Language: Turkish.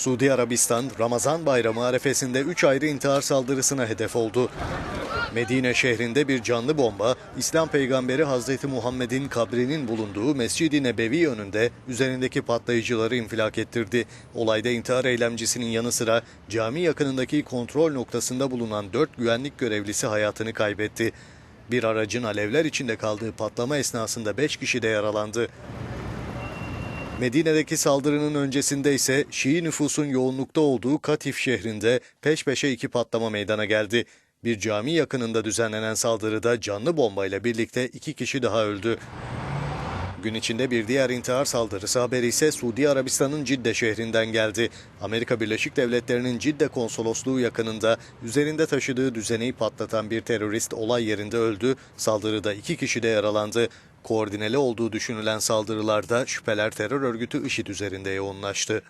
Suudi Arabistan, Ramazan bayramı arefesinde 3 ayrı intihar saldırısına hedef oldu. Medine şehrinde bir canlı bomba, İslam peygamberi Hazreti Muhammed'in kabrinin bulunduğu Mescid-i Nebevi önünde üzerindeki patlayıcıları infilak ettirdi. Olayda intihar eylemcisinin yanı sıra cami yakınındaki kontrol noktasında bulunan 4 güvenlik görevlisi hayatını kaybetti. Bir aracın alevler içinde kaldığı patlama esnasında 5 kişi de yaralandı. Medine'deki saldırının öncesinde ise Şii nüfusun yoğunlukta olduğu Katif şehrinde peş peşe iki patlama meydana geldi. Bir cami yakınında düzenlenen saldırıda canlı bombayla birlikte iki kişi daha öldü. Gün içinde bir diğer intihar saldırısı haberi ise Suudi Arabistan'ın Cidde şehrinden geldi. Amerika Birleşik Devletleri'nin Cidde konsolosluğu yakınında üzerinde taşıdığı düzeneyi patlatan bir terörist olay yerinde öldü. Saldırıda iki kişi de yaralandı. Koordineli olduğu düşünülen saldırılarda şüpheler terör örgütü IŞİD üzerinde yoğunlaştı.